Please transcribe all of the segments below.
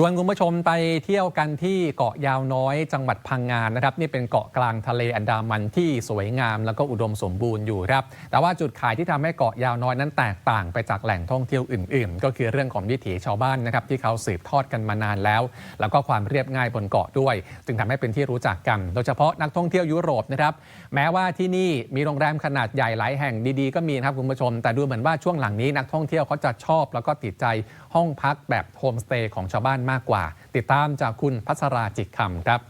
ชวนคุณผู้ชมไปเที่ยวกันที่เกาะยาวน้อยจังหวัดพังงานนะครับ นี่เป็นเกาะกลางทะเลอันดามันที่สวยงาม แล้วก็อุดมสมบูรณ์อยู่ครับ แต่ว่าจุดขายที่ทำให้เกาะยาวน้อยนั้นแตกต่างไปจากแหล่งท่องเที่ยวอื่น ๆ ก็คือเรื่องของวิถีชาวบ้านนะครับที่เขาสืบทอดกันมานานแล้ว แล้วก็ความเรียบง่ายบนเกาะด้วย จึงทำให้เป็นที่รู้จักกัน โดยเฉพาะนักท่องเที่ยวยุโรปนะครับแม้ว่าที่นี่มีโรงแรมขนาดใหญ่หลายแห่งดีๆ ก็มีนะครับคุณผู้ชม แต่ดูเหมือนว่าช่วงหลังนี้นักท่องเที่ยวเขาจะชอบ แล้วก็ติดใจห้องพักแบบโฮมสเตย์ของชาวบ้านมากกว่า ติดตามจากคุณพัชราจิตคำครับ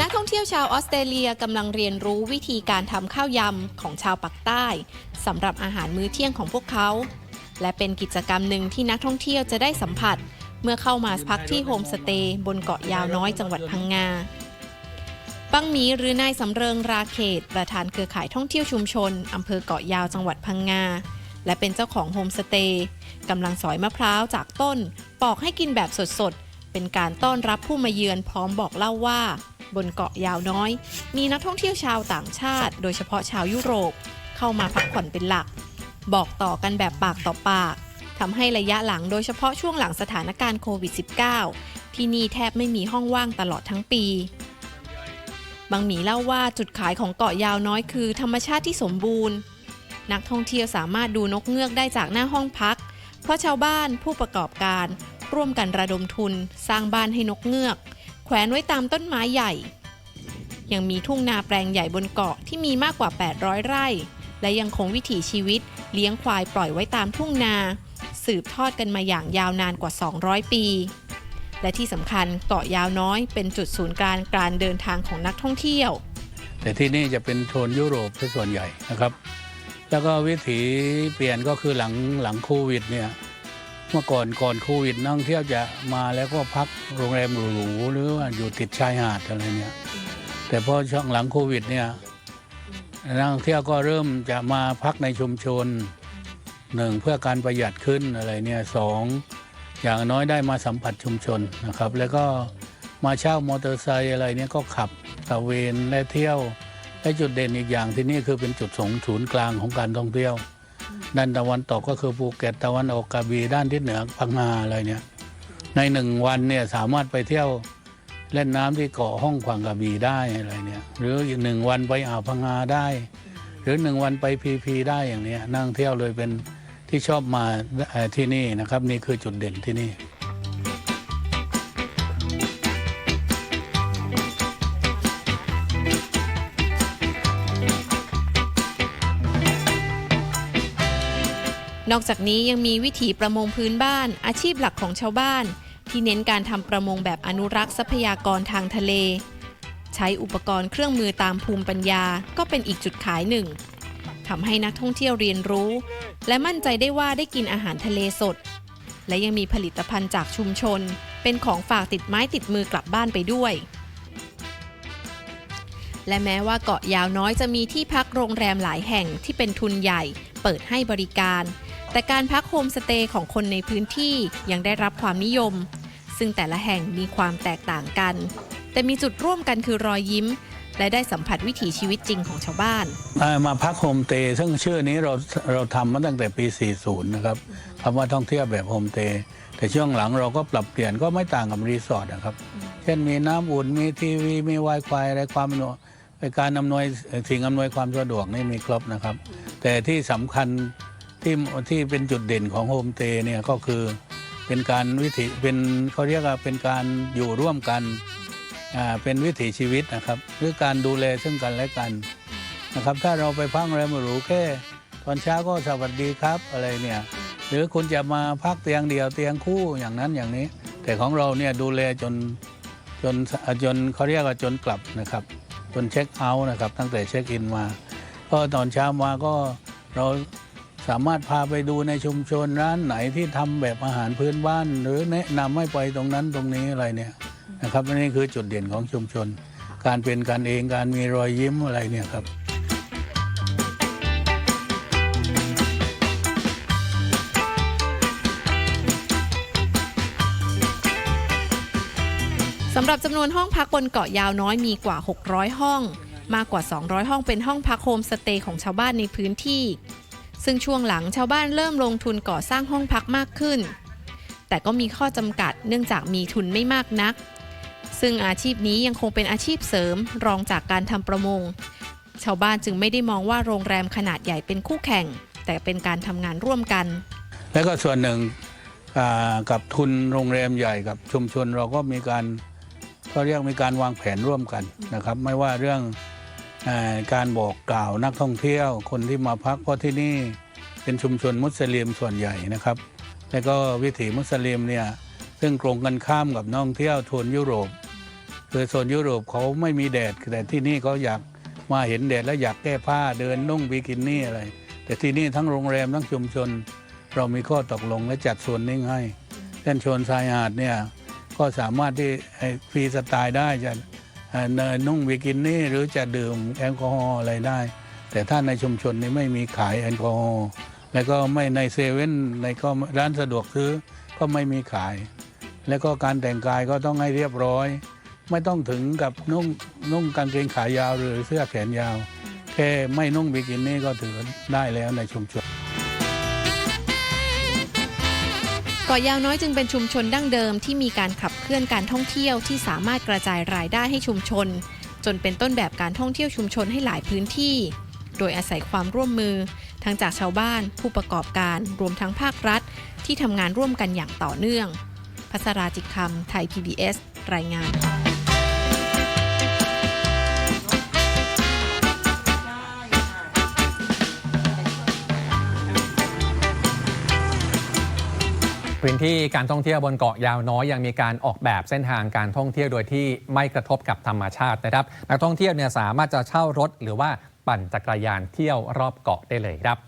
นักท่องเที่ยวชาวออสเตรเลียกำลังเรียนรู้วิธีการทำข้าวยำของชาวปักใต้สำหรับอาหารมื้อเที่ยงของพวกเขา และเป็นกิจกรรมหนึ่งที่นักท่องเที่ยวจะได้สัมผัส เมื่อเข้ามาพักที่โฮมสเตย์บนเกาะยาวน้อยจังหวัดพังงาบังหมีหรือนายสำเริงราเขต ประธานเครือข่ายท่องเที่ยวชุมชนอำเภอเกาะยาวจังหวัดพังงา และเป็นเจ้าของโฮมสเตย์กำลังสอยมะพร้าวจากต้น ปอกให้กินแบบสดๆ เป็นการต้อนรับผู้มาเยือนพร้อมบอกเล่าว่า บนเกาะยาวน้อย มีนักท่องเที่ยวชาวต่างชาติ โดยเฉพาะชาวยุโรป เข้ามาพักผ่อนเป็นหลัก บอกต่อกันแบบปากต่อปาก ทำให้ระยะหลังโดยเฉพาะช่วงหลังสถานการณ์โควิด -19 ที่นี่แทบไม่มีห้องว่างตลอดทั้งปี บางหมีเล่าว่าจุดขายของเกาะยาวน้อยคือ ธรรมชาติที่สมบูรณ์ นักท่องเที่ยวสามารถดูนกเงือกได้จากหน้าห้องพัก เพราะชาวบ้านผู้ประกอบการ ร่วมกันระดมทุน สร้างบ้านให้นกเงือก แขวนไว้ตามต้นไม้ใหญ่ ยังมีทุ่งนาแปลงใหญ่บนเกาะที่มีมากกว่า 800 ไร่ และยังคงวิถีชีวิตเลี้ยงควายปล่อยไว้ตามทุ่งนา สืบทอดกันมาอย่างยาวนานกว่า 200 ปี และที่สำคัญเกาะยาวน้อยเป็นจุดศูนย์กลางการเดินทางของนักท่องเที่ยว แต่ที่นี่จะเป็นโซนยุโรปเป็นส่วนใหญ่นะครับ แล้วก็วิถีเปลี่ยนก็คือหลังหลังโควิดเนี่ยเมื่อก่อนก่อนโควิดนักท่องเที่ยวจะมาแล้วก็พักโรงแรมหรูๆหรือว่าอยู่ติดชายหาดอะไรเนี่ยแต่พอช่วงหลังโควิดเนี่ยนักท่องเที่ยวก็เริ่มจะมาพักในชุมชน หนึ่งเพื่อการประหยัดขึ้นอะไรเนี่ยสองอย่างน้อยได้มาสัมผัสชุมชนนะครับ แล้วก็มาเช่ามอเตอร์ไซค์อะไรเนี่ยก็ขับตะเวนและเที่ยวและจุดเด่นอีกอย่างที่นี่คือเป็นจุดสงศูนย์กลางของการท่องเที่ยว ด้านตะวันตกก็คือภูเก็ตตะวันออกกระบี่ด้านทิศเหนือพังงาอะไรเนี่ยในหนึ่งวันเนี่ยสามารถไปเที่ยวเล่นน้ำที่เกาะห้องขวางกระบี่ได้อะไรเนี่ยหรืออีกหนึ่งวันไปอ่าวพังงาได้ หรือหนึ่งวันไปพีพีได้อย่างเนี้ยนั่งเที่ยวเลยเป็น ที่ชอบมาที่นี่นะครับ นี่คือจุดเด่นที่นี่ นอกจากนี้ยังมีวิถีประมงพื้นบ้าน อาชีพหลักของชาวบ้าน ที่เน้นการทำประมงแบบอนุรักษ์ทรัพยากรทางทะเล ใช้อุปกรณ์เครื่องมือตามภูมิปัญญาก็เป็นอีกจุดขายหนึ่ง ทำให้นักท่องเที่ยวเรียนรู้ และมั่นใจได้ว่าได้กินอาหารทะเลสด และยังมีผลิตภัณฑ์จากชุมชน เป็นของฝากติดไม้ติดมือกลับบ้านไปด้วย และแม้ว่าเกาะยาวน้อยจะมีที่พักโรงแรมหลายแห่งที่เป็นทุนใหญ่ เปิดให้บริการ แต่การพักโฮมสเตย์ของคนในพื้นที่ยังได้รับความนิยม ซึ่งแต่ละแห่งมีความแตกต่างกัน แต่มีจุดร่วมกันคือรอยยิ้ม และได้สัมผัสวิถีชีวิตจริงของชาวบ้าน มาพักโฮมเตย์ซึ่งชื่อนี้เราเราทำมาตั้งแต่ปี 40 นะครับคำว่าท่องเที่ยวแบบโฮมเตย์แต่ช่วงหลังเราก็ปรับเปลี่ยนก็ไม่ต่างกับรีสอร์ทนะครับ เช่นมีน้ำอุ่นมีทีวี มี Wi-Fi อะไรความอำนวการอำนวยสิ่งอำนวยความสะดวกนี่มีครบนะครับ แต่ที่สำคัญที่ที่เป็นจุดเด่นของโฮมเตย์เนี่ยก็คือเป็นการวิถีเป็นเขาเรียกว่าเป็นการอยู่ร่วมกัน อ่าเป็นวิถีชีวิตนะครับ หรือการดูแลซึ่งกันและกันนะครับ ถ้าเราไปพักโรงแรมหรูแค่ ตอนเช้าก็สวัสดีครับอะไรเนี่ยหรือคุณจะมาพักเตียงเดียวเตียงคู่อย่างนั้นอย่างนี้ แต่ของเราเนี่ยดูแลจนจนจนเขาเรียกว่าจนกลับนะครับ จนเช็คเอาท์นะครับ ตั้งแต่เช็คอินมา ก็ตอนเช้ามาก็เราสามารถพาไปดูในชุมชนร้านไหนที่ทำแบบอาหารพื้นบ้าน หรือแนะนำให้ไปตรงนั้นตรงนี้อะไรเนี่ย นะครับอันนี่คือจุดเด่นของชุมชน การเป็นกันเองการมีรอยยิ้มอะไรเนี่ยครับสำหรับจำนวนห้องพักบนเกาะยาวน้อยมีกว่า 600 ห้อง มากกว่า 200 ห้องเป็นห้องพักโฮมสเตย์ของชาวบ้านในพื้นที่ ซึ่งช่วงหลังชาวบ้านเริ่มลงทุนก่อสร้างห้องพักมากขึ้น แต่ก็มีข้อจำกัดเนื่องจากมีทุนไม่มากนัก ซึ่งอาชีพนี้ยังคงเป็นอาชีพเสริมรองจากการทำประมง ชาวบ้านจึงไม่ได้มองว่าโรงแรมขนาดใหญ่เป็นคู่แข่ง แต่เป็นการทำงานร่วมกัน แล้วก็ส่วนหนึ่งกับทุนโรงแรมใหญ่กับชุมชนเราก็มีการก็เรียกมีการวางแผนร่วมกันนะครับ ไม่ว่าเรื่องอการบอกกล่าวนักท่องเที่ยว คนที่มาพักเพราะที่นี่เป็นชุมชนมุสลิมส่วนใหญ่นะครับ แล้วก็วิถีมุสลิมเนี่ยซึ่งตรงกันข้ามกับนักท่องเที่ยวโซนยุโรป คือโซนยุโรปเขาไม่มีแดดแต่ที่นี่เขาอยากมาเห็นแดดแล้วอยากแก้ผ้าเดินนุ่งบิกินี่อะไร แต่ที่นี่ทั้งโรงแรมทั้งชุมชน เรามีข้อตกลงและจัดโซนนิ่งให้เช่นโซนชายหาดเนี่ยก็สามารถที่ฟรีสไตล์ได้จะเนนุ่งบิกินี่หรือจะดื่มแอลกอฮอล์อะไรได้ แต่ถ้าในชุมชนนี้ไม่มีขายแอลกอฮอล์แล้วก็ไม่ในเซเว่นในก็ร้านสะดวกซื้อก็ไม่มีขาย แล้วก็การแต่งกายก็ต้องให้เรียบร้อย ไม่ต้องถึงกับนุ่งนุ่งกางเกงขายาวหรือเสื้อแขนยาว แค่ไม่นุ่งบิกินี่ก็ถือได้แล้วในชุมชนเกาะยาวน้อยจึงเป็นชุมชนดั้งเดิมที่มีการขับเคลื่อนการท่องเที่ยวที่สามารถกระจายรายได้ให้ชุมชน จนเป็นต้นแบบการท่องเที่ยวชุมชนให้หลายพื้นที่ โดยอาศัยความร่วมมือ ทั้งจากชาวบ้าน ผู้ประกอบการรวมทั้งภาครัฐ ที่ทำงานร่วมกันอย่างต่อเนื่องพัสราจิตคำไทย PBS รายงาน พื้นที่การท่องเที่ยวบนเกาะยาวน้อยยังมีการออกแบบเส้นทางการท่องเที่ยวโดยที่ไม่กระทบกับธรรมชาตินะครับ นักท่องเที่ยวเนี่ยสามารถจะเช่ารถหรือว่าปั่นจักรยานเที่ยวรอบเกาะได้เลยครับ